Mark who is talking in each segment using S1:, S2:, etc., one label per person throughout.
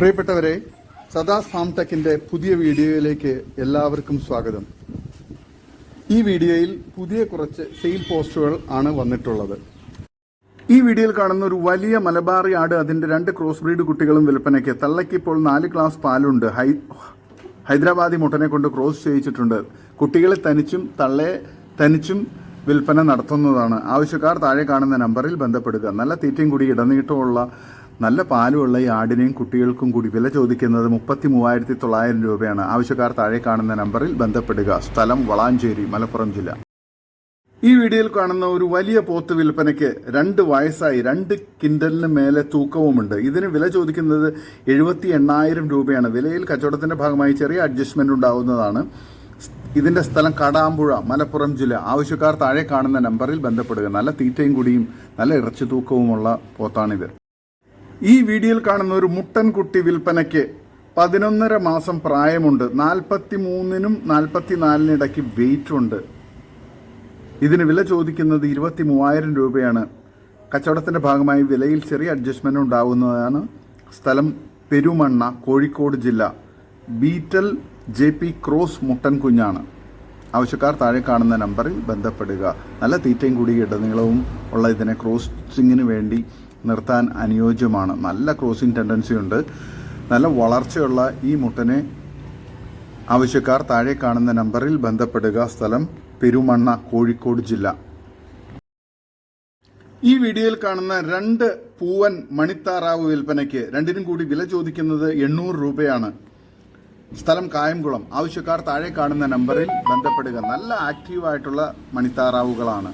S1: പ്രിയപ്പെട്ടവരെ സദാ ഫാം ടെക്കിന്റെ പുതിയ വീഡിയോയിലേക്ക് എല്ലാവർക്കും സ്വാഗതം. ഈ വീഡിയോയിൽ പുതിയ കുറച്ച് സെയിൽ പോസ്റ്റുകൾ ആണ് വന്നിട്ടുള്ളത്. ഈ വീഡിയോയിൽ കാണുന്ന ഒരു വലിയ മലബാറി ആട് അതിന്റെ രണ്ട് ക്രോസ് ബ്രീഡ് കുട്ടികളും വിൽപ്പനയ്ക്ക് തള്ളയ്ക്ക് ഇപ്പോൾ നാല് ഗ്ലാസ് പാലുണ്ട്. ഹൈ ഹൈദരാബാദി മുട്ടനെ കൊണ്ട് ക്രോസ് ചെയ്യിച്ചിട്ടുണ്ട്. കുട്ടികളെ തനിച്ചും തള്ളയെ തനിച്ചും വിൽപ്പന നടത്തുന്നതാണ്. ആവശ്യക്കാർ താഴെ കാണുന്ന നമ്പറിൽ ബന്ധപ്പെടുക. നല്ല തീറ്റയും കൂടി ഇടനീട്ടമുള്ള നല്ല പാലുമുള്ള ഈ ആടിനെയും കുട്ടികൾക്കും കൂടി വില ചോദിക്കുന്നത് മുപ്പത്തി മൂവായിരത്തി തൊള്ളായിരം രൂപയാണ്. ആവശ്യക്കാർ താഴെ കാണുന്ന നമ്പറിൽ ബന്ധപ്പെടുക. സ്ഥലം വളാഞ്ചേരി മലപ്പുറം ജില്ല. ഈ വീഡിയോയിൽ കാണുന്ന ഒരു വലിയ പോത്ത് വിൽപ്പനയ്ക്ക് രണ്ട് വയസ്സായി രണ്ട് കിൻഡലിന് മേലെ തൂക്കവുമുണ്ട്. ഇതിന് വില ചോദിക്കുന്നത് എഴുപത്തി എണ്ണായിരം രൂപയാണ്. വിലയിൽ കച്ചവടത്തിന്റെ ഭാഗമായി ചെറിയ അഡ്ജസ്റ്റ്മെന്റ് ഉണ്ടാവുന്നതാണ്. ഇതിന്റെ സ്ഥലം കടാമ്പുഴ മലപ്പുറം ജില്ല. ആവശ്യക്കാർ താഴെ കാണുന്ന നമ്പറിൽ ബന്ധപ്പെടുക. നല്ല തീറ്റയും കൂടിയും നല്ല ഇറച്ചി തൂക്കവുമുള്ള പോത്താണിത്. ഈ വീഡിയോയിൽ കാണുന്ന ഒരു മുട്ടൻ കുട്ടി വിൽപ്പനയ്ക്ക് പതിനൊന്നര മാസം പ്രായമുണ്ട്. നാൽപ്പത്തി മൂന്നിനും നാൽപ്പത്തിനാലിനിടയ്ക്ക് വെയിറ്റ് ഉണ്ട്. ഇതിന് വില ചോദിക്കുന്നത് ഇരുപത്തി മൂവായിരം രൂപയാണ്. കച്ചവടത്തിന്റെ ഭാഗമായി വിലയിൽ ചെറിയ അഡ്ജസ്റ്റ്മെന്റ് ഉണ്ടാകുന്നതാണ് സ്ഥലം പെരുമണ്ണ കോഴിക്കോട് ജില്ല. ബീറ്റൽ ജെ പി ക്രോസ് മുട്ടൻ കുഞ്ഞാണ്. ആവശ്യക്കാർ താഴെ കാണുന്ന നമ്പറിൽ ബന്ധപ്പെടുക. നല്ല തീറ്റയും കൂടി ഇടനീളവും ഉള്ള ഇതിനെ ക്രോസിങ്ങിന് വേണ്ടി നിർത്താൻ അനുയോജ്യമാണ്. നല്ല ക്രോസിംഗ് ടെൻഡൻസി ഉണ്ട്. നല്ല വളർച്ചയുള്ള ഈ മുട്ടനെ ആവശ്യക്കാർ താഴെ കാണുന്ന നമ്പറിൽ ബന്ധപ്പെടുക. സ്ഥലം പെരുമണ്ണ കോഴിക്കോട് ജില്ല. ഈ വീഡിയോയിൽ കാണുന്ന രണ്ട് പൂവൻ മണിത്താറാവ് വിൽപ്പനയ്ക്ക് രണ്ടിനും കൂടി വില ചോദിക്കുന്നത് എണ്ണൂറ് രൂപയാണ്. സ്ഥലം കായംകുളം. ആവശ്യക്കാർ താഴെ കാണുന്ന നമ്പറിൽ ബന്ധപ്പെടുക. നല്ല ആക്റ്റീവായിട്ടുള്ള മണിത്താറാവുകളാണ്.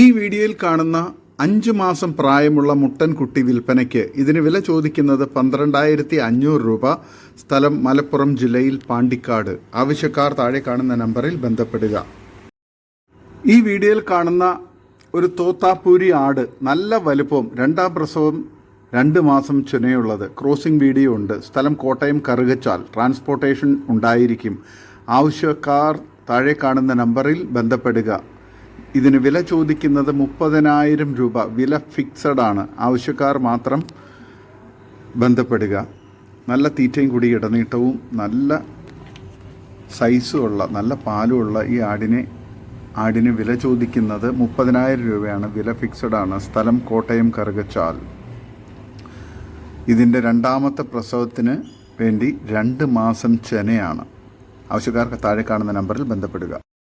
S1: ഈ വീഡിയോയിൽ കാണുന്ന അഞ്ച് മാസം പ്രായമുള്ള മുട്ടൻ കുട്ടി വിൽപ്പനയ്ക്ക് ഇതിന് വില ചോദിക്കുന്നത് പന്ത്രണ്ടായിരത്തി അഞ്ഞൂറ് രൂപ. സ്ഥലം മലപ്പുറം ജില്ലയിൽ പാണ്ടിക്കാട്. ആവശ്യക്കാർ താഴെ കാണുന്ന നമ്പറിൽ ബന്ധപ്പെടുക. ഈ വീഡിയോയിൽ കാണുന്ന ഒരു തോത്താപ്പൂരി ആട് നല്ല വലുപ്പവും രണ്ടാം പ്രസവം രണ്ട് മാസം ചുനയുള്ളത്. ക്രോസിംഗ് വീഡിയോ ഉണ്ട്. സ്ഥലം കോട്ടയം കറുകച്ചാൽ ട്രാൻസ്പോർട്ടേഷൻ ഉണ്ടായിരിക്കും. ആവശ്യക്കാർ താഴെ കാണുന്ന നമ്പറിൽ ബന്ധപ്പെടുക. ഇതിന് വില ചോദിക്കുന്നത് മുപ്പതിനായിരം രൂപ. വില ഫിക്സഡ് ആണ്. ആവശ്യക്കാർ മാത്രം ബന്ധപ്പെടുക. നല്ല തീറ്റയും കൂടി ഇടനീട്ടവും നല്ല സൈസുമുള്ള നല്ല പാലുമുള്ള ഈ ആടിനെ ആടിന് വില ചോദിക്കുന്നത് മുപ്പതിനായിരം രൂപയാണ്. വില ഫിക്സഡ് ആണ്. സ്ഥലം കോട്ടയം കറുകച്ചാൽ. ഇതിന്റെ രണ്ടാമത്തെ പ്രസവത്തിന് വേണ്ടി രണ്ട് മാസം ചെനയാണ്. ആവശ്യക്കാർക്ക് താഴെ കാണുന്ന നമ്പറിൽ ബന്ധപ്പെടുക.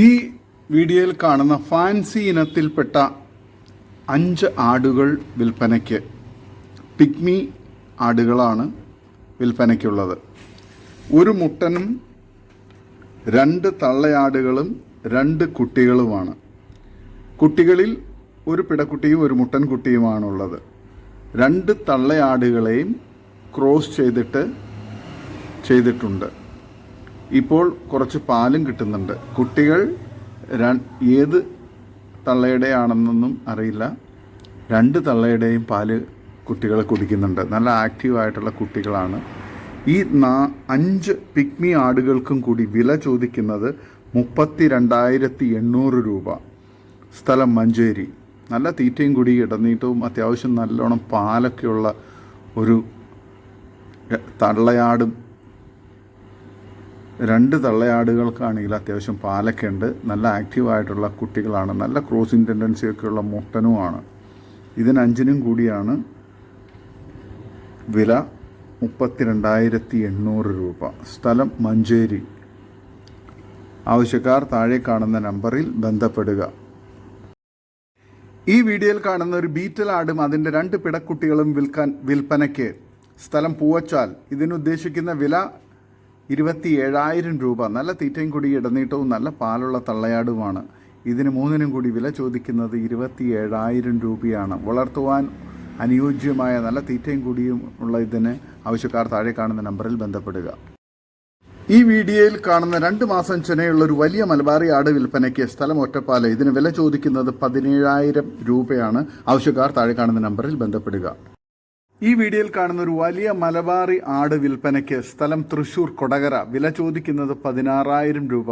S1: ഈ വീഡിയോയിൽ കാണുന്ന ഫാൻസി ഇനത്തിൽപ്പെട്ട അഞ്ച് ആടുകൾ വിൽപ്പനയ്ക്ക് പിഗ്മി ആടുകളാണ് വിൽപ്പനയ്ക്കുള്ളത്. ഒരു മുട്ടനും രണ്ട് തള്ളയാടുകളും രണ്ട് കുട്ടികളുമാണ്. കുട്ടികളിൽ ഒരു പിടക്കുട്ടിയും ഒരു മുട്ടൻ കുട്ടിയുമാണുള്ളത്. രണ്ട് തള്ളയാടുകളെയും ക്രോസ് ചെയ്തിട്ട് ചെയ്തിട്ടുണ്ട്. ഇപ്പോൾ കുറച്ച് പാലും കിട്ടുന്നുണ്ട്. കുട്ടികൾ ഏത് തള്ളയുടെ ആണെന്നൊന്നും അറിയില്ല. രണ്ട് തള്ളയുടെയും പാൽ കുട്ടികൾ കുടിക്കുന്നുണ്ട്. നല്ല ആക്റ്റീവായിട്ടുള്ള കുട്ടികളാണ്. ഈ നാ അഞ്ച് പിഗ്മി ആടുകൾക്കും കൂടി വില ചോദിക്കുന്നത് മുപ്പത്തി രണ്ടായിരത്തി എണ്ണൂറ് രൂപ. സ്ഥലം മഞ്ചേരി. നല്ല തീറ്റയും കൂടി ഇടനീട്ടവും അത്യാവശ്യം നല്ലോണം പാലൊക്കെയുള്ള ഒരു തള്ളയാടും രണ്ട് തള്ളയാടുകൾക്കാണെങ്കിൽ അത്യാവശ്യം പാലൊക്കെ ഉണ്ട് നല്ല ആക്റ്റീവായിട്ടുള്ള കുട്ടികളാണ്. നല്ല ക്രോസിങ് ടെൻഡൻസിയൊക്കെയുള്ള മുട്ടനുമാണ്. ഇതിന് അഞ്ചിനും കൂടിയാണ് വില മുപ്പത്തിരണ്ടായിരത്തി എണ്ണൂറ് രൂപ. സ്ഥലം മഞ്ചേരി. ആവശ്യക്കാർ താഴെ കാണുന്ന നമ്പറിൽ ബന്ധപ്പെടുക. ഈ വീഡിയോയിൽ കാണുന്ന ഒരു ബീറ്റൽ ആടും അതിന്റെ രണ്ട് പിടക്കുട്ടികളും വിൽക്കാൻ വിൽപ്പനയ്ക്ക് സ്ഥലം പൂവച്ചാൽ. ഇതിനുദ്ദേശിക്കുന്ന വില ഇരുപത്തി ഏഴായിരം രൂപ. നല്ല തീറ്റയും കൂടി ഇടനീട്ടവും നല്ല പാലുള്ള തള്ളയാടുമാണ്. ഇതിന് മൂന്നിനും കൂടി വില ചോദിക്കുന്നത് ഇരുപത്തി ഏഴായിരം രൂപയാണ്. വളർത്തുവാൻ അനുയോജ്യമായ നല്ല തീറ്റയും കൂടിയും ഉള്ള ഇതിന് ആവശ്യക്കാർ താഴെ കാണുന്ന നമ്പറിൽ ബന്ധപ്പെടുക. ഈ വീഡിയോയിൽ കാണുന്ന രണ്ട് മാസം ചെനയുള്ള ഒരു വലിയ മലബാറി ആട് വിൽപ്പനയ്ക്ക് സ്ഥലം ഒറ്റപ്പാല. ഇതിന് വില ചോദിക്കുന്നത് പതിനേഴായിരം രൂപയാണ്. ആവശ്യക്കാർ താഴെ കാണുന്ന നമ്പറിൽ ബന്ധപ്പെടുക. ഈ വീഡിയോയിൽ കാണുന്ന ഒരു വലിയ മലബാറി ആട് വിൽപ്പനയ്ക്ക് സ്ഥലം തൃശൂർ കൊടകര. വില ചോദിക്കുന്നത് പതിനാറായിരം രൂപ.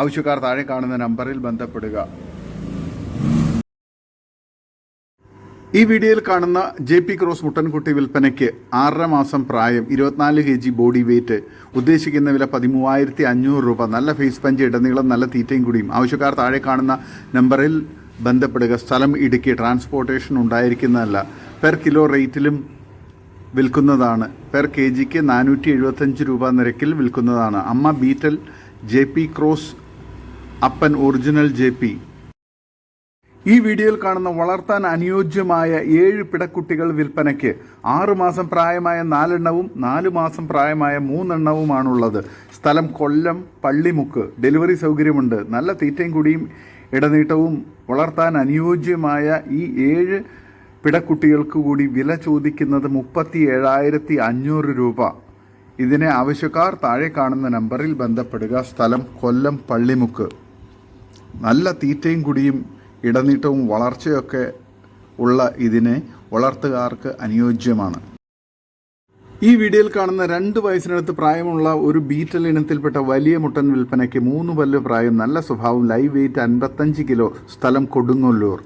S1: ആവശ്യക്കാർ താഴെ കാണുന്ന നമ്പറിൽ ബന്ധപ്പെടുക. ഈ വീഡിയോയിൽ കാണുന്ന ജെ പി ക്രോസ് മുട്ടൻകുട്ടി വിൽപ്പനയ്ക്ക് ആറര മാസം പ്രായം ഇരുപത്തിനാല് കെ ജി ബോഡി വെയിറ്റ് ഉദ്ദേശിക്കുന്ന വില പതിമൂവായിരത്തി അഞ്ഞൂറ് രൂപ. നല്ല ഫേസ് പഞ്ച് ഇടനീളം നല്ല തീറ്റയും കൂടിയും. ആവശ്യക്കാർ താഴെ കാണുന്ന നമ്പറിൽ ബന്ധപ്പെടുക. സ്ഥലം ഇടുക്കി ട്രാൻസ്പോർട്ടേഷൻ ഉണ്ടായിരിക്കുന്നതല്ല. പെർ കിലോ റേറ്റിലും വിൽക്കുന്നതാണ്. പെർ കെ ജിക്ക് നാനൂറ്റി എഴുപത്തഞ്ച് രൂപ നിരക്കിൽ വിൽക്കുന്നതാണ്. അമ്മ ബീറ്റൽ ജെ പി ക്രോസ് അപ്പൻ ഒറിജിനൽ ജെ പി. ഈ വീഡിയോയിൽ കാണുന്ന വളർത്താൻ അനുയോജ്യമായ ഏഴ് പിടക്കുട്ടികൾ വിൽപ്പനയ്ക്ക് ആറ് മാസം പ്രായമായ നാലെണ്ണവും നാല് മാസം പ്രായമായ മൂന്നെണ്ണവുമാണുള്ളത്. സ്ഥലം കൊല്ലം പള്ളിമുക്ക്. ഡെലിവറി സൗകര്യമുണ്ട്. നല്ല തീറ്റയും കൂടിയും ഇടനീട്ടവും വളർത്താൻ അനുയോജ്യമായ ഈ ഏഴ് പിടക്കുട്ടികൾക്ക് കൂടി വില ചോദിക്കുന്നത് മുപ്പത്തി ഏഴായിരത്തി അഞ്ഞൂറ് രൂപ. ഇതിനെ ആവശ്യക്കാർ താഴെ കാണുന്ന നമ്പറിൽ ബന്ധപ്പെടുക. സ്ഥലം കൊല്ലം പള്ളിമുക്ക്. നല്ല തീറ്റയും കുടിയും ഇടനീട്ടവും വളർച്ചയൊക്കെ ഉള്ള ഇതിനെ വളർത്തുകാർക്ക് അനുയോജ്യമാണ്. ഈ വീഡിയോയിൽ കാണുന്ന രണ്ട് വയസ്സിനടുത്ത് പ്രായമുള്ള ഒരു ബീറ്റൽ ഇനത്തിൽപ്പെട്ട വലിയ മുട്ടൻ വിൽപ്പനയ്ക്ക് മൂന്ന് പല്ല് പ്രായം നല്ല സ്വഭാവം ലൈവ് വെയിറ്റ് അൻപത്തഞ്ച് കിലോ സ്ഥലം കൊടുങ്ങല്ലൂർ.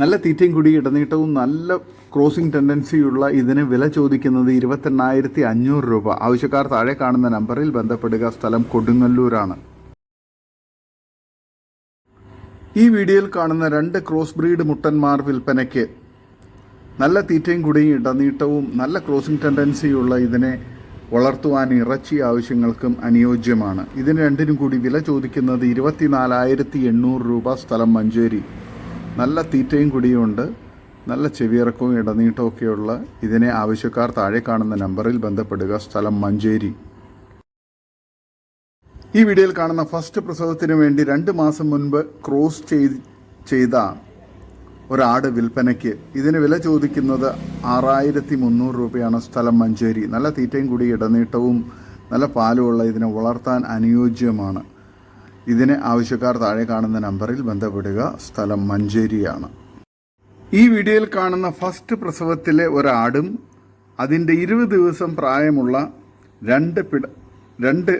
S1: നല്ല തീറ്റയും കുടി ഇടനീട്ടവും നല്ല ക്രോസിംഗ് ടെൻഡൻസിയുള്ള ഇതിന് വില ചോദിക്കുന്നത് ഇരുപത്തെണ്ണായിരത്തി അഞ്ഞൂറ് രൂപ. ആവശ്യക്കാർ താഴെ കാണുന്ന നമ്പറിൽ ബന്ധപ്പെടുക. സ്ഥലം കൊടുങ്ങല്ലൂരാണ്. ഈ വീഡിയോയിൽ കാണുന്ന രണ്ട് ക്രോസ് ബ്രീഡ് മുട്ടന്മാർ വിൽപ്പനയ്ക്ക് നല്ല തീറ്റയും കുടിയും ഇടനീട്ടവും നല്ല ക്രോസിംഗ് ടെൻഡൻസിയുള്ള ഇതിനെ വളർത്തുവാൻ ഇറച്ചി ആവശ്യങ്ങൾക്കും അനുയോജ്യമാണ്. ഇതിന് രണ്ടിനും കൂടി വില ചോദിക്കുന്നത് ഇരുപത്തിനാലായിരത്തി എണ്ണൂറ് രൂപ സ്ഥലം മഞ്ചേരി. നല്ല തീറ്റയും കുടിയുമുണ്ട് നല്ല ചെവിയിറക്കവും ഇടനീട്ടവും ഒക്കെയുള്ള ഇതിനെ ആവശ്യക്കാർ താഴെ കാണുന്ന നമ്പറിൽ ബന്ധപ്പെടുക. സ്ഥലം മഞ്ചേരി. ഈ വീഡിയോയിൽ കാണുന്ന ഫസ്റ്റ് പ്രസവത്തിന് വേണ്ടി രണ്ട് മാസം മുൻപ് ക്രോസ് ചെയ്ത ഒരാട് വിൽപ്പനയ്ക്ക് ഇതിന് വില ചോദിക്കുന്നത് ആറായിരത്തി മുന്നൂറ് രൂപയാണ് സ്ഥലം മഞ്ചേരി. നല്ല തീറ്റയും കൂടി ഇടനീട്ടവും നല്ല പാലുമുള്ള ഇതിനെ വളർത്താൻ അനുയോജ്യമാണ്. ഇതിന് ആവശ്യക്കാർ താഴെ കാണുന്ന നമ്പറിൽ ബന്ധപ്പെടുക. സ്ഥലം മഞ്ചേരിയാണ്. ഈ വീഡിയോയിൽ കാണുന്ന ഫസ്റ്റ് പ്രസവത്തിലെ ഒരാടും അതിന്റെ ഇരുപത് ദിവസം പ്രായമുള്ള രണ്ട് പിട രണ്ട്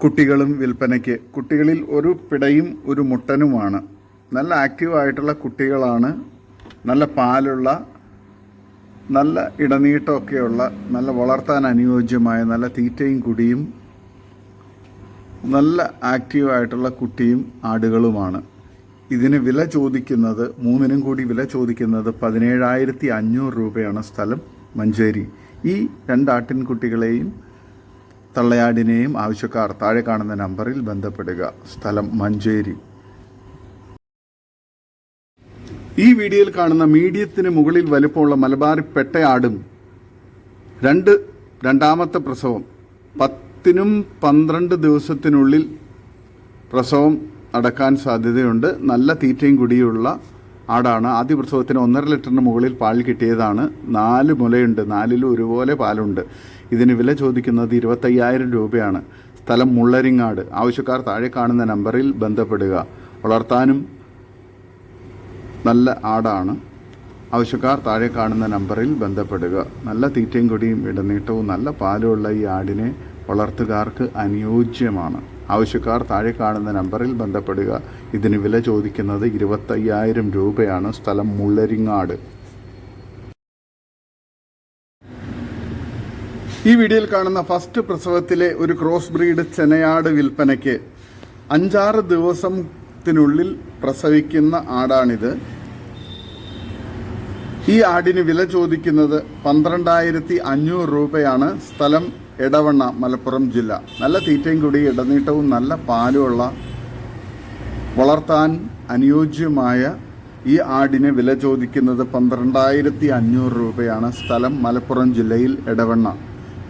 S1: കുട്ടികളും വിൽപ്പനയ്ക്ക് കുട്ടികളിൽ ഒരു പിടയും ഒരു മുട്ടനുമാണ്. നല്ല ആക്റ്റീവായിട്ടുള്ള കുട്ടികളാണ്. നല്ല പാലുള്ള നല്ല ഇടനീട്ടമൊക്കെയുള്ള നല്ല വളർത്താൻ അനുയോജ്യമായ നല്ല തീറ്റയും കുടിയും നല്ല ആക്റ്റീവായിട്ടുള്ള കുട്ടിയും ആടുകളുമാണ്. ഇതിന് വില ചോദിക്കുന്നത് മൂന്നിനും കൂടി വില ചോദിക്കുന്നത് പതിനേഴായിരത്തി അഞ്ഞൂറ് രൂപയാണ് സ്ഥലം മഞ്ചേരി. ഈ രണ്ട് ആട്ടിൻകുട്ടികളെയും തള്ളയാടിനെയും ആവശ്യക്കാർ താഴെ കാണുന്ന നമ്പറിൽ ബന്ധപ്പെടുക. സ്ഥലം മഞ്ചേരി. ഈ വീഡിയോയിൽ കാണുന്ന മീഡിയത്തിന് മുകളിൽ വലുപ്പമുള്ള മലബാറി പെട്ടയാടും. രണ്ട് രണ്ടാമത്തെ പ്രസവം പത്തിനും പന്ത്രണ്ട് ദിവസത്തിനുള്ളിൽ പ്രസവം നടക്കാൻ സാധ്യതയുണ്ട്. നല്ല തീറ്റയും കുടിയുള്ള ആടാണ്. ആദ്യ പ്രസവത്തിന് ഒന്നര ലിറ്ററിന് മുകളിൽ പാൽ കിട്ടിയതാണ്. നാല് മുലയുണ്ട്. നാലിലും ഒരുപോലെ പാലുണ്ട്. ഇതിന് വില ചോദിക്കുന്നത് ഇരുപത്തയ്യായിരം രൂപയാണ്. സ്ഥലം മുള്ളരിങ്ങാട്. ആവശ്യക്കാർ താഴെ കാണുന്ന നമ്പറിൽ ബന്ധപ്പെടുക. വളർത്താനും നല്ല ആടാണ്. ആവശ്യക്കാർ താഴെ കാണുന്ന നമ്പറിൽ ബന്ധപ്പെടുക. നല്ല തീറ്റയും കൊടിയും ഇടനീട്ടവും നല്ല പാലുമുള്ള ഈ ആടിനെ വളർത്തുകാർക്ക് അനുയോജ്യമാണ്. ആവശ്യക്കാർ താഴെ കാണുന്ന നമ്പറിൽ ബന്ധപ്പെടുക. ഇതിന് വില ചോദിക്കുന്നത് ഇരുപത്തയ്യായിരം രൂപയാണ്. സ്ഥലം മുള്ളരിങ്ങാട്. ഈ വീഡിയോയിൽ കാണുന്ന ഫസ്റ്റ് പ്രസവത്തിലെ ഒരു ക്രോസ് ബ്രീഡ് ചെനയാട് വിൽപ്പനയ്ക്ക് അഞ്ചാറ് ദിവസത്തിനുള്ളിൽ പ്രസവിക്കുന്ന ആടാണിത്. ഈ ആടിന് വില ചോദിക്കുന്നത് പന്ത്രണ്ടായിരത്തി അഞ്ഞൂറ് രൂപയാണ്. സ്ഥലം എടവണ്ണ മലപ്പുറം ജില്ല. നല്ല തീറ്റയും കൂടി ഇടനീട്ടവും നല്ല പാലുമുള്ള വളർത്താൻ അനുയോജ്യമായ ഈ ആടിനെ വില ചോദിക്കുന്നത് പന്ത്രണ്ടായിരത്തി അഞ്ഞൂറ് രൂപയാണ് സ്ഥലം മലപ്പുറം ജില്ലയിൽ ഇടവണ്ണ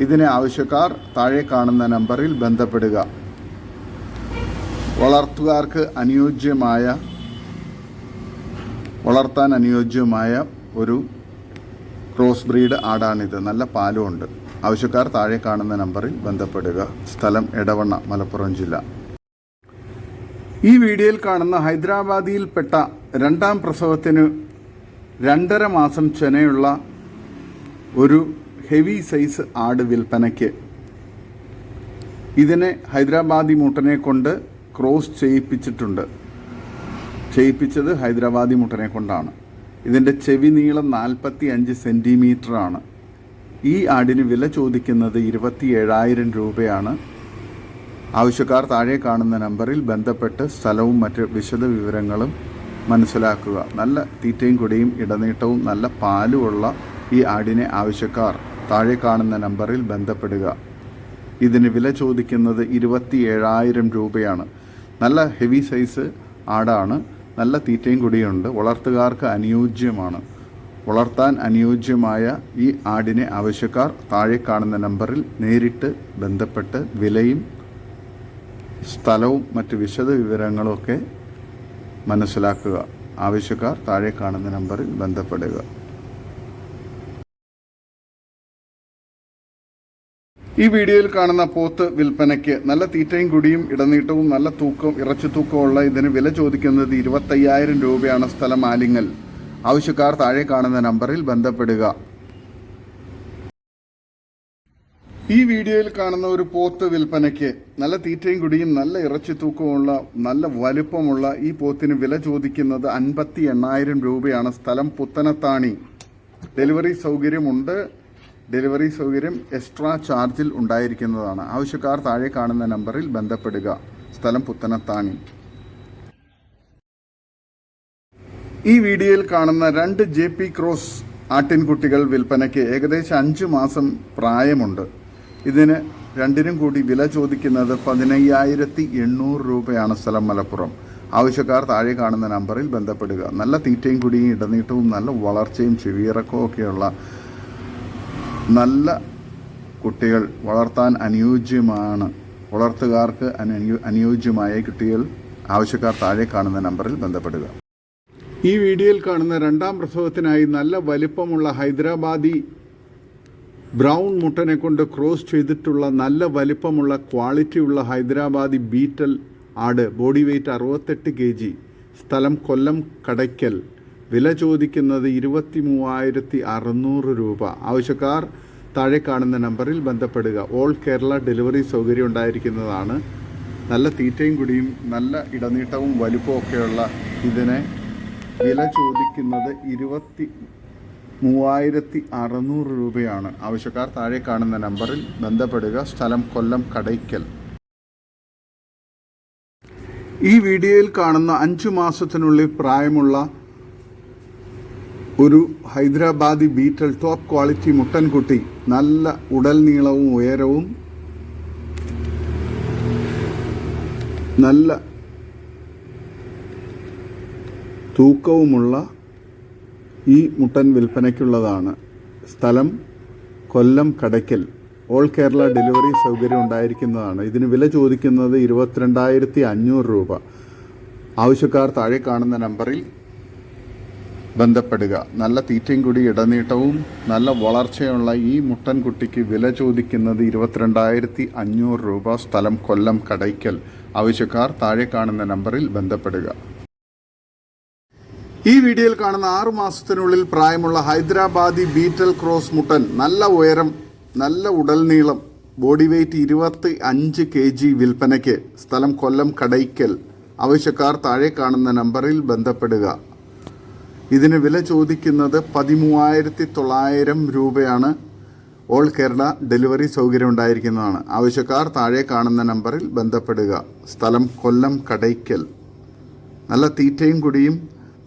S1: ഇതിനെ ആവശ്യക്കാർ താഴെ കാണുന്ന നമ്പറിൽ ബന്ധപ്പെടുക. വളർത്തുകാർക്ക് അനുയോജ്യമായ വളർത്താൻ അനുയോജ്യമായ ഒരു ക്രോസ് ബ്രീഡ് ആടാണിത്. നല്ല പാലുമുണ്ട്. ആവശ്യക്കാർ താഴെ കാണുന്ന നമ്പറിൽ ബന്ധപ്പെടുക. സ്ഥലം എടവണ്ണ മലപ്പുറം ജില്ല. ഈ വീഡിയോയിൽ കാണുന്ന ഹൈദരാബാദിയിൽപ്പെട്ട രണ്ടാം പ്രസവത്തിന് രണ്ടര മാസം ചെനയുള്ള ഒരു ഹെവി സൈസ് ആട് വിൽപ്പനയ്ക്ക് ഇതിനെ ഹൈദരാബാദി മുട്ടനെ കൊണ്ട് ക്രോസ് ചെയ്യിപ്പിച്ചിട്ടുണ്ട്. ചെയ്യിപ്പിച്ചത് ഹൈദരാബാദി മുട്ടനെ കൊണ്ടാണ്. ഇതിന്റെ ചെവി നീളം നാൽപ്പത്തി അഞ്ച് സെന്റിമീറ്ററാണ് ഈ ആടിന് വില ചോദിക്കുന്നത് ഇരുപത്തി ഏഴായിരം രൂപയാണ്. ആവശ്യക്കാർ താഴെ കാണുന്ന നമ്പറിൽ ബന്ധപ്പെട്ട് സ്ഥലവും മറ്റ് വിശദ വിവരങ്ങളും മനസ്സിലാക്കുക. നല്ല തീറ്റയും കുടിയും ഇടനീട്ടവും നല്ല പാലുമുള്ള ഈ ആടിനെ ആവശ്യക്കാർ താഴെ കാണുന്ന നമ്പറിൽ ബന്ധപ്പെടുക. ഇതിന് വില ചോദിക്കുന്നത് ഇരുപത്തി ഏഴായിരം രൂപയാണ്. നല്ല ഹെവി സൈസ് ആടാണ്. നല്ല തീറ്റയും കുടിയുണ്ട്. വളർത്തുകാർക്ക് അനുയോജ്യമാണ്. വളർത്താൻ അനുയോജ്യമായ ഈ ആടിനെ ആവശ്യക്കാർ താഴെ കാണുന്ന നമ്പറിൽ നേരിട്ട് ബന്ധപ്പെട്ട് വിലയും സ്ഥലവും മറ്റ് വിശദ വിവരങ്ങളുമൊക്കെ മനസ്സിലാക്കുക. ആവശ്യക്കാർ താഴെ കാണുന്ന നമ്പറിൽ ബന്ധപ്പെടുക. ഈ വീഡിയോയിൽ കാണുന്ന പോത്ത് വിൽപ്പനയ്ക്ക് നല്ല തീറ്റയും കുടിയും ഇടനീട്ടവും നല്ല തൂക്കവും ഇറച്ചി തൂക്കമുള്ള ഇതിന് വില ചോദിക്കുന്നത് ഇരുപത്തയ്യായിരം രൂപയാണ് സ്ഥലം ആലിങ്ങൽ ആവശ്യക്കാർ താഴെ കാണുന്ന നമ്പറിൽ ബന്ധപ്പെടുക. ഈ വീഡിയോയിൽ കാണുന്ന ഒരു പോത്ത് വിൽപ്പനയ്ക്ക് നല്ല തീറ്റയും കുടിയും നല്ല ഇറച്ചി തൂക്കമുള്ള നല്ല വലുപ്പമുള്ള ഈ പോത്തിന് വില ചോദിക്കുന്നത് അൻപത്തി എണ്ണായിരം രൂപയാണ്. സ്ഥലം പുത്തനത്താണി. ഡെലിവറി സൗകര്യമുണ്ട്. ഡെലിവറി സൗകര്യം എക്സ്ട്രാ ചാർജിൽ ഉണ്ടായിരിക്കുന്നതാണ്. ആവശ്യക്കാർ താഴെ കാണുന്ന നമ്പറിൽ ബന്ധപ്പെടുക. സ്ഥലം പുത്തനത്താണി. ഈ വീഡിയോയിൽ കാണുന്ന രണ്ട് ജെ പി ക്രോസ് ആട്ടിൻകുട്ടികൾ വിൽപ്പനയ്ക്ക് ഏകദേശം അഞ്ച് മാസം പ്രായമുണ്ട്. ഇതിന് രണ്ടിനും കൂടി വില ചോദിക്കുന്നത് പതിനയ്യായിരത്തി എണ്ണൂറ് രൂപയാണ് സ്ഥലം മലപ്പുറം. ആവശ്യക്കാർ താഴെ കാണുന്ന നമ്പറിൽ ബന്ധപ്പെടുക. നല്ല തീറ്റയും കുടിയും ഇടനീട്ടവും നല്ല വളർച്ചയും ചെവിയിറക്കവും ഒക്കെയുള്ള നല്ല കുട്ടികൾ വളർത്താൻ അനുയോജ്യമാണ്. വളർത്തുകാർക്ക് അനു അനുയോജ്യമായ കുട്ടികൾ ആവശ്യക്കാർ താഴെ കാണുന്ന നമ്പറിൽ ബന്ധപ്പെടുക. ഈ വീഡിയോയിൽ കാണുന്ന രണ്ടാം പ്രസവത്തിനായി നല്ല വലിപ്പമുള്ള ഹൈദരാബാദി ബ്രൗൺ മുട്ടനെ കൊണ്ട് ക്രോസ് ചെയ്തിട്ടുള്ള നല്ല വലിപ്പമുള്ള ക്വാളിറ്റിയുള്ള ഹൈദരാബാദി ബീറ്റൽ ആട് ബോഡി വെയ്റ്റ് അറുപത്തെട്ട് കെ ജി സ്ഥലം കൊല്ലം കടയ്ക്കൽ. വില ചോദിക്കുന്നത് ഇരുപത്തി മൂവായിരത്തി അറുന്നൂറ് രൂപ. ആവശ്യക്കാർ താഴെ കാണുന്ന നമ്പറിൽ ബന്ധപ്പെടുക. ഓൾ കേരള ഡെലിവറി സൗകര്യം ഉണ്ടായിരിക്കുന്നതാണ്. നല്ല തീറ്റയും കുടിയും നല്ല ഇടനീട്ടവും വലുപ്പവും ഒക്കെയുള്ള ഇതിനെ വില ചോദിക്കുന്നത് ഇരുപത്തി മൂവായിരത്തി അറുന്നൂറ് രൂപയാണ്. ആവശ്യക്കാർ താഴെ കാണുന്ന നമ്പറിൽ ബന്ധപ്പെടുക. സ്ഥലം കൊല്ലം കടയ്ക്കൽ. ഈ വീഡിയോയിൽ കാണുന്ന അഞ്ചു മാസത്തിനുള്ളിൽ പ്രായമുള്ള ഒരു ഹൈദരാബാദി ബീറ്റൽ ടോപ്പ് ക്വാളിറ്റി മുട്ടൻകുട്ടി നല്ല ഉടൽ നീളവും ഉയരവും നല്ല തൂക്കവുമുള്ള ഈ മുട്ടൻ വിൽപ്പനയ്ക്കുള്ളതാണ്. സ്ഥലം കൊല്ലം കടയ്ക്കൽ. ഓൾ കേരള ഡെലിവറി സൗകര്യം ഉണ്ടായിരിക്കുന്നതാണ്. ഇതിന് വില ചോദിക്കുന്നത് ഇരുപത്തിരണ്ടായിരത്തി അഞ്ഞൂറ് രൂപ. ആവശ്യക്കാർ താഴെ കാണുന്ന നമ്പറിൽ ബന്ധപ്പെടുക. നല്ല തീറ്റയും കൂടി ഇടനീട്ടവും നല്ല വളർച്ചയുള്ള ഈ മുട്ടൻകുട്ടിക്ക് വില ചോദിക്കുന്നത് ഇരുപത്തിരണ്ടായിരത്തി അഞ്ഞൂറ് രൂപ. സ്ഥലം കൊല്ലം കടയ്ക്കൽ. ആവശ്യക്കാർ താഴെ കാണുന്ന നമ്പറിൽ ബന്ധപ്പെടുക. ഈ വീഡിയോയിൽ കാണുന്ന ആറു മാസത്തിനുള്ളിൽ പ്രായമുള്ള ഹൈദരാബാദി ബീറ്റൽ ക്രോസ് മുട്ടൻ നല്ല ഉയരം നല്ല ഉടൽ നീളം ബോഡി വെയ്റ്റ് ഇരുപത്തി അഞ്ച് കെ ജി വിൽപ്പനയ്ക്ക് സ്ഥലം കൊല്ലം കടയ്ക്കൽ. ആവശ്യക്കാർ താഴെ കാണുന്ന നമ്പറിൽ ബന്ധപ്പെടുക. ഇതിന് വില ചോദിക്കുന്നത് പതിമൂവായിരത്തി തൊള്ളായിരം രൂപയാണ്. ഓൾ കേരള ഡെലിവറി സൗകര്യം ഉണ്ടായിരിക്കുന്നതാണ്. ആവശ്യക്കാർ താഴെ കാണുന്ന നമ്പറിൽ ബന്ധപ്പെടുക. സ്ഥലം കൊല്ലം കടയ്ക്കൽ. നല്ല തീറ്റയും കുടിയും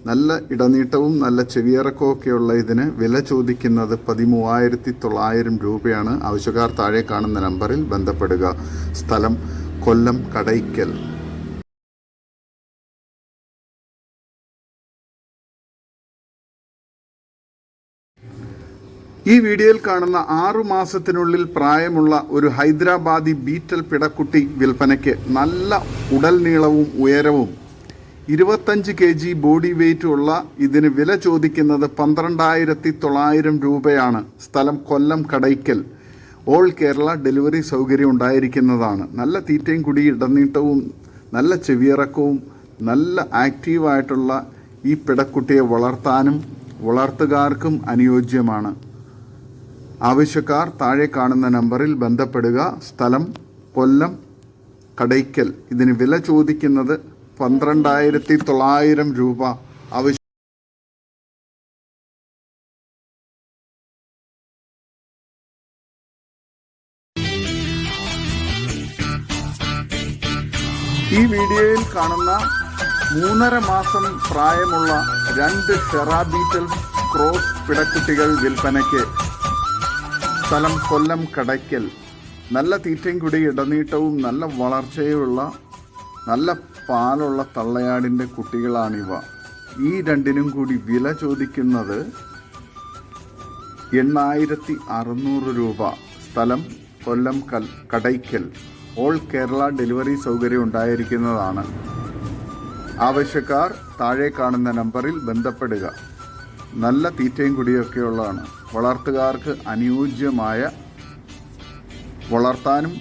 S1: നല്ല ഇടനീട്ടവും നല്ല ചെവിയിറക്കവും ഒക്കെയുള്ള ഇതിന് വില ചോദിക്കുന്നത് പതിമൂവായിരത്തി തൊള്ളായിരം രൂപയാണ്. ആവശ്യക്കാർ താഴെ കാണുന്ന നമ്പറിൽ ബന്ധപ്പെടുക. സ്ഥലം കൊല്ലം കടയ്ക്കൽ. ഈ വീഡിയോയിൽ കാണുന്ന ആറു മാസത്തിനുള്ളിൽ പ്രായമുള്ള ഒരു ഹൈദരാബാദി ബീറ്റൽ പിടക്കുട്ടി വിൽപ്പനയ്ക്ക് നല്ല ഉടൽ നീളവും ഉയരവും ഇരുപത്തഞ്ച് കെ ജി ബോഡി വെയിറ്റ് ഉള്ള ഇതിന് വില ചോദിക്കുന്നത് പന്ത്രണ്ടായിരത്തി തൊള്ളായിരം രൂപയാണ്. സ്ഥലം കൊല്ലം കടയ്ക്കൽ. ഓൾ കേരള ഡെലിവറി സൗകര്യം ഉണ്ടായിരിക്കുന്നതാണ്. നല്ല തീറ്റയും കുടി ഇടനീട്ടവും നല്ല ചെവിയിറക്കവും നല്ല ആക്റ്റീവായിട്ടുള്ള ഈ പിടക്കുട്ടിയെ വളർത്താനും വളർത്തുകാർക്കും അനുയോജ്യമാണ്. ആവശ്യക്കാർ താഴെ കാണുന്ന നമ്പറിൽ ബന്ധപ്പെടുക. സ്ഥലം കൊല്ലം കടയ്ക്കൽ. ഇതിന് വില ചോദിക്കുന്നത് പന്ത്രണ്ടായിരത്തി തൊള്ളായിരം രൂപ ആവശ്യം ഈ വീഡിയോയിൽ കാണുന്ന മൂന്നര മാസം പ്രായമുള്ള രണ്ട് ഷെറാബീറ്റൽ ക്രോസ് പിടക്കുട്ടികൾ വിൽപ്പനയ്ക്ക്. സ്ഥലം കൊല്ലം കടയ്ക്കൽ. നല്ല തീറ്റയും കൂടി ഇടനീട്ടവും നല്ല വളർച്ചയുമുള്ള നല്ല പാലുള്ള തള്ളയാടിന്റെ കുട്ടികളാണിവ. ഈ രണ്ടിനും കൂടി വില ചോദിക്കുന്നത് എണ്ണായിരത്തി അറുന്നൂറ് രൂപ. സ്ഥലം കൊല്ലം കൽ കടയ്ക്കൽ. ഓൾ കേരള ഡെലിവറി സൗകര്യം ഉണ്ടായിരിക്കുന്നതാണ്. ആവശ്യക്കാർ താഴെ കാണുന്ന നമ്പറിൽ ബന്ധപ്പെടുക. നല്ല തീറ്റയും കുടിയൊക്കെയുള്ളതാണ്. വളർത്തുകാർക്ക് അനുയോജ്യമായ വളർത്താനും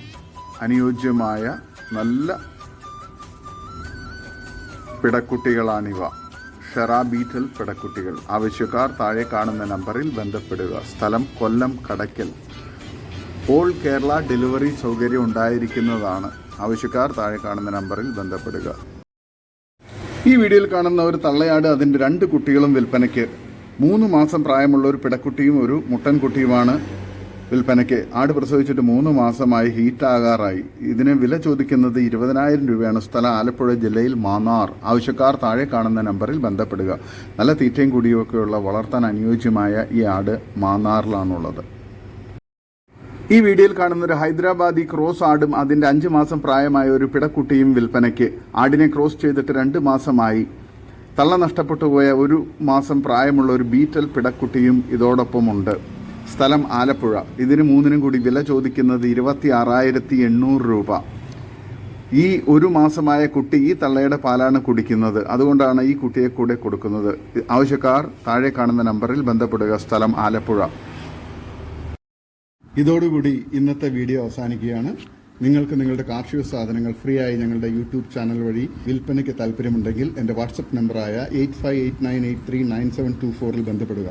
S1: അനുയോജ്യമായ നല്ല പിടക്കുട്ടികളാണിവ. ഷെറാ ബീറ്റൽ പിടക്കുട്ടികൾ. ആവശ്യക്കാർ താഴെ കാണുന്ന നമ്പറിൽ ബന്ധപ്പെടുക. സ്ഥലം കൊല്ലം കടയ്ക്കൽ. ഓൾ കേരള ഡെലിവറി സൗകര്യം ഉണ്ടായിരിക്കുന്നതാണ്. ആവശ്യക്കാർ താഴെ കാണുന്ന നമ്പറിൽ ബന്ധപ്പെടുക. ഈ വീഡിയോയിൽ കാണുന്ന ഒരു തള്ളയാട് അതിന്റെ രണ്ട് കുട്ടികളും വിൽപ്പനയ്ക്ക്. മൂന്ന് മാസം പ്രായമുള്ള ഒരു പിടക്കുട്ടിയും ഒരു മുട്ടൻ കുട്ടിയുമാണ് വിൽപ്പനയ്ക്ക് ആട് പ്രസവിച്ചിട്ട് മൂന്ന് മാസമായി ഹീറ്റാകാറായി. ഇതിന് വില ചോദിക്കുന്നത് ഇരുപതിനായിരം രൂപയാണ്. സ്ഥലം ആലപ്പുഴ ജില്ലയിൽ മാന്നാർ. ആവശ്യക്കാർ താഴെ കാണുന്ന നമ്പറിൽ ബന്ധപ്പെടുക. നല്ല തീറ്റയും കുടിയുമൊക്കെയുള്ള വളർത്താൻ അനുയോജ്യമായ ഈ ആട് മാന്നാറിലാണുള്ളത്. ഈ വീഡിയോയിൽ കാണുന്ന ഒരു ഹൈദരാബാദി ക്രോസ് ആടും അതിന്റെ അഞ്ച് മാസം പ്രായമായ ഒരു പിടക്കുട്ടിയും വിൽപ്പനയ്ക്ക് ആടിനെ ക്രോസ് ചെയ്തിട്ട് രണ്ട് മാസമായി. തള്ള നഷ്ടപ്പെട്ടു പോയ ഒരു മാസം പ്രായമുള്ള ഒരു ബീറ്റൽ പിടക്കുട്ടിയും ഇതോടൊപ്പമുണ്ട്. സ്ഥലം ആലപ്പുഴ. ഇതിന് മൂന്നിനും കൂടി വില ചോദിക്കുന്നത് ഇരുപത്തി ആറായിരത്തി എണ്ണൂറ് രൂപ. ഈ ഒരു മാസമായ കുട്ടി ഈ തള്ളയുടെ പാലാണ് കുടിക്കുന്നത്. അതുകൊണ്ടാണ് ഈ കുട്ടിയെ കൂടെ കൊടുക്കുന്നത്. ആവശ്യക്കാർ താഴെ കാണുന്ന നമ്പറിൽ ബന്ധപ്പെടുക. സ്ഥലം ആലപ്പുഴ. ഇതോടുകൂടി ഇന്നത്തെ വീഡിയോ അവസാനിക്കുകയാണ്. നിങ്ങൾക്ക് നിങ്ങളുടെ കാർഷിക സാധനങ്ങൾ ഫ്രീ ആയി ഞങ്ങളുടെ യൂട്യൂബ് ചാനൽ വഴി വിൽപ്പനയ്ക്ക് താല്പര്യമുണ്ടെങ്കിൽ എന്റെ വാട്സപ്പ് നമ്പറായ eight five eight nine eight three nine seven two ഫോറിൽ ബന്ധപ്പെടുക.